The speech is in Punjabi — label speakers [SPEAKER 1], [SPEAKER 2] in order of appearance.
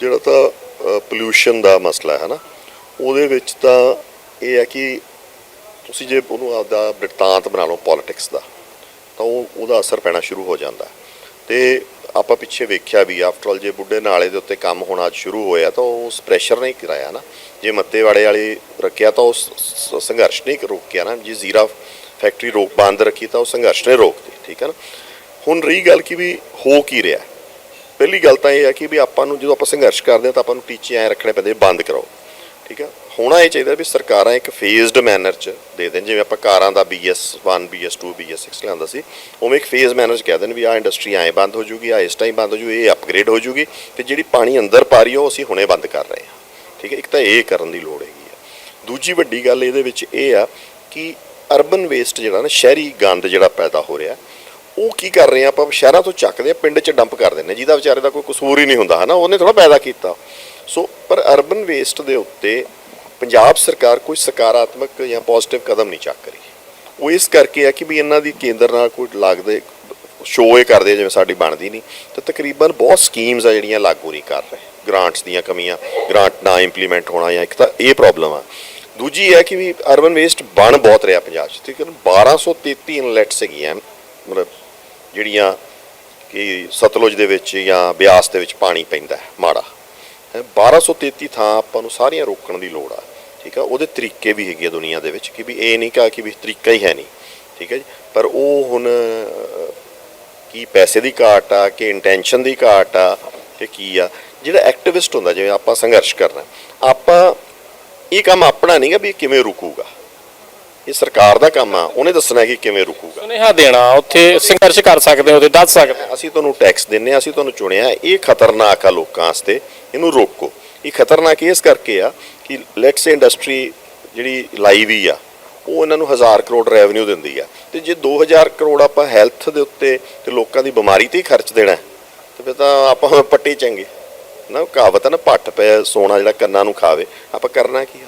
[SPEAKER 1] ਜਿਹੜਾ ਤਾਂ ਪੋਲਿਊਸ਼ਨ ਦਾ ਮਸਲਾ ਹੈ ਨਾ, ਉਹਦੇ ਵਿੱਚ ਤਾਂ ਇਹ ਹੈ ਕਿ ਤੁਸੀਂ ਜੇ ਉਹਨੂੰ ਆਪਦਾ ਬਿਰਤਾਂਤ ਬਣਾ ਲਓ ਪੋਲਿਟਿਕਸ ਦਾ, ਤਾਂ ਉਹ, ਉਹਦਾ ਅਸਰ ਪੈਣਾ ਸ਼ੁਰੂ ਹੋ ਜਾਂਦਾ। ਹੈ। ਤੇ ਆਪਾਂ ਪਿੱਛੇ ਵੇਖਿਆ ਵੀ ਆਫਟਰ ਆਲ ਜੇ ਬੁੱਢੇ ਨਾਲੇ ਦੇ ਉੱਤੇ ਕੰਮ ਹੋਣਾ ਅੱਜ ਸ਼ੁਰੂ ਹੋਇਆ, ਤਾਂ ਉਸ ਪ੍ਰੈਸ਼ਰ ਨੇ ਕਰਾਇਆ ਨਾ। ਜੇ ਮੱਤੇਵਾੜੇ ਵਾਲੇ ਰੱਖਿਆ, ਤਾਂ ਉਸ ਸ- ਸੰਘਰਸ਼ ਨੇ ਰੋਕਿਆ ਨਾ। ਜੇ ਜ਼ੀਰਾ ਫੈਕਟਰੀ ਰੋਕ ਬੰਦ ਰੱਖੀ, ਤਾਂ ਉਹ ਸੰਘਰਸ਼ ਨੇ ਰੋਕਤੀ, ਠੀਕ ਹੈ ਨਾ। ਹੁਣ ਰਹੀ ਗੱਲ ਕਿ ਵੀ ਹੋ ਕੀ ਰਿਹਾ। ਪਹਿਲੀ ਗੱਲ ਤਾਂ ਇਹ ਹੈ ਕਿ ਵੀ ਆਪਾਂ ਨੂੰ ਜਦੋਂ ਆਪਾਂ ਸੰਘਰਸ਼ ਕਰਦੇ ਹਾਂ ਤਾਂ ਆਪਾਂ ਨੂੰ ਟੀਚੇ ਐ ਰੱਖਣੇ ਪੈਂਦੇ ਬੰਦ ਕਰਾਓ। ਠੀਕ ਆ? ਹੋਣਾ ਇਹ ਚਾਹੀਦਾ ਵੀ ਸਰਕਾਰਾਂ ਇੱਕ ਫੇਜ਼ਡ ਮੈਨਰ 'ਚ ਦੇ ਦੇਣ। ਜਿਵੇਂ ਆਪਾਂ ਕਾਰਾਂ ਦਾ BS1 BS2 BS6 ਲਿਆਂਦਾ ਸੀ, ਉਵੇਂ ਇੱਕ ਫੇਜ਼ ਮੈਨਰ 'ਚ ਕਹਿ ਦੇਣ ਵੀ ਆਹ ਇੰਡਸਟਰੀ ਐਂ ਬੰਦ ਹੋ ਜੂਗੀ ਆ ਇਸ ਟਾਈਮ ਬੰਦ ਹੋ ਜੂ ਇਹ ਅਪਗ੍ਰੇਡ ਹੋ ਜੂਗੀ ਤੇ ਜਿਹੜੀ ਪਾਣੀ ਅੰਦਰ ਪਾ ਰਹੀ ਆ ਉਹ ਅਸੀਂ ਹੁਣੇ ਬੰਦ ਕਰ ਰਹੇ ਹਾਂ। ਠੀਕ ਹੈ ਇੱਕ ਤਾਂ ਇਹ ਕਰਨ ਦੀ ਲੋੜ ਹੈਗੀ ਆ। ਦੂਜੀ ਵੱਡੀ ਗੱਲ ਇਹਦੇ ਵਿੱਚ ਇਹ ਆ ਕਿ ਅਰਬਨ ਵੇਸਟ ਜਿਹੜਾ ਨਾ ਸ਼ਹਿਰੀ ਗੰਦ ਜਿਹੜਾ ਪੈਦਾ ਹੋ ਰਿਹਾ ਉਹ ਕੀ ਕਰ ਰਹੇ ਆ? ਆਪਾਂ ਸ਼ਹਿਰਾਂ ਤੋਂ ਚੱਕਦੇ ਆ ਪਿੰਡ 'ਚ ਡੰਪ ਕਰ ਦਿੰਦੇ ਜਿਹਦਾ ਵਿਚਾਰੇ ਦਾ ਕੋਈ ਕਸੂਰ ਹੀ ਨਹੀਂ ਹੁੰਦਾ, ਹਨਾ? ਉਹਨੇ ਥੋੜਾ ਪੈਦਾ ਕੀਤਾ। ਸੋ ਪਰ ਅਰਬਨ ਵੇਸਟ ਦੇ ਉੱਤੇ ਪੰਜਾਬ ਸਰਕਾਰ ਕੋਈ ਸਕਾਰਾਤਮਕ ਜਾਂ ਪੋਜ਼ਿਟਿਵ ਕਦਮ ਨਹੀਂ ਚੱਕ ਰਹੀ। ਉਹ ਇਸ ਕਰਕੇ ਆ ਕਿ ਵੀ ਇਹਨਾਂ ਦੀ ਕੇਂਦਰ ਨਾਲ ਕੋਈ ਲੱਗਦੇ ਸ਼ੋਅ ਕਰਦੇ ਜਿਵੇਂ ਸਾਡੀ ਬਣਦੀ ਨਹੀਂ। ਤਾਂ ਤਕਰੀਬਨ ਬਹੁਤ ਸਕੀਮਸ ਆ ਜਿਹੜੀਆਂ ਲਾਗੂ ਨਹੀਂ ਕਰ ਰਹੇ। ਗ੍ਰਾਂਟਸ ਦੀਆਂ ਕਮੀਆਂ ਗ੍ਰਾਂਟ ਨਾ ਇੰਪਲੀਮੈਂਟ ਹੋਣਾ ਜਾਂ ਇੱਕ ਤਾਂ ਇਹ ਪ੍ਰੋਬਲਮ ਆ। ਦੂਜੀ ਹੈ ਕਿ ਵੀ ਅਰਬਨ ਵੇਸਟ ਬਣ ਬਹੁਤ ਰਿਹਾ ਪੰਜਾਬ 'ਚ। ਠੀਕ ਹੈ ਨਾ 1233 ਇਨਲੈਟਸ ਹੈਗੀਆਂ। ਮਤਲਬ ਜਿਹੜੀਆਂ ਕਿ ਸਤਲੁਜ ਦੇ ਵਿੱਚ ਜਾਂ ਬਿਆਸ ਦੇ ਵਿੱਚ ਪਾਣੀ ਪੈਂਦਾ ਹੈ ਮਾੜਾ। ਹੈ 1233 ਥਾਂ ਆਪਾਂ ਨੂੰ ਸਾਰੀਆਂ ਰੋਕਣ ਦੀ ਲੋੜ ਆ, ਠੀਕ ਆ? ਉਹਦੇ ਤਰੀਕੇ ਵੀ ਹੈਗੇ ਆ ਦੁਨੀਆ ਦੇ ਵਿੱਚ ਕਿ ਵੀ ਇਹ ਨਹੀਂ ਕਹਾ ਕਿ ਵੀ ਤਰੀਕਾ ਹੀ ਹੈ ਨਹੀਂ, ਠੀਕ ਹੈ ਜੀ? ਪਰ ਉਹ ਹੁਣ ਕੀ ਪੈਸੇ ਦੀ ਘਾਟ ਆ, ਕਿ ਇੰਟੈਂਸ਼ਨ ਦੀ ਘਾਟ ਆ, ਕਿ ਕੀ ਆ? ਜਿਹੜਾ ਐਕਟਿਵਿਸਟ ਹੁੰਦਾ, ਜਿਵੇਂ ਆਪਾਂ ਸੰਘਰਸ਼ ਕਰਨਾ ਆਪਾਂ ਇਹ ਕੰਮ ਆਪਣਾ ਨਹੀਂਗਾ ਵੀ ਕਿਵੇਂ ਰੁਕੂਗਾ। ਇਹ ਸਰਕਾਰ ਦਾ ਕੰਮ ਆ ਉਹਨੇ ਦੱਸਣਾ ਕਿ ਕਿਵੇਂ ਰੁਕੂਗਾ।
[SPEAKER 2] ਸੁਨੇਹਾ ਦੇਣਾ ਉੱਥੇ ਸੰਘਰਸ਼ ਕਰ ਸਕਦੇ ਹੋ ਤੇ ਦੱਸ ਸਕਦੇ ਹੋ।
[SPEAKER 1] ਅਸੀਂ ਤੁਹਾਨੂੰ ਟੈਕਸ ਦਿੰਨੇ ਆ ਅਸੀਂ ਤੁਹਾਨੂੰ ਚੁਣਿਆ ਇਹ ਖਤਰਨਾਕ ਆ ਲੋਕਾਂ ਵਾਸਤੇ ਇਹਨੂੰ ਰੋਕੋ। ਇਹ ਖਤਰਨਾਕ ਇਸ ਕਰਕੇ ਆ ਕਿ ਲੈਟਸ ਸੇ ਇੰਡਸਟਰੀ ਜਿਹੜੀ ਲਾਈ ਵੀ ਆ ਉਹ ਇਹਨਾਂ ਨੂੰ 1000 ਕਰੋੜ ਰੈਵਨਿਊ ਦਿੰਦੀ ਆ। ਤੇ ਜੇ 2000 ਕਰੋੜ ਆਪਾਂ ਹੈਲਥ ਦੇ ਉੱਤੇ ਤੇ ਲੋਕਾਂ ਦੀ ਬਿਮਾਰੀ ਤੇ ਹੀ ਖਰਚ ਦੇਣਾ ਹੈ, ਤੇ ਫਿਰ ਤਾਂ ਆਪਾਂ ਪੱਟੀ ਚੰਗੇ। ਨਾ ਉਹ ਕਹਾਵਤ ਹੈ ਨਾ ਪੱਟ ਪੈ ਸੋਨਾ ਜਿਹੜਾ ਕੰਨਾਂ ਨੂੰ ਖਾਵੇ ਆਪਾਂ ਕਰਨਾ ਕੀ ਆ?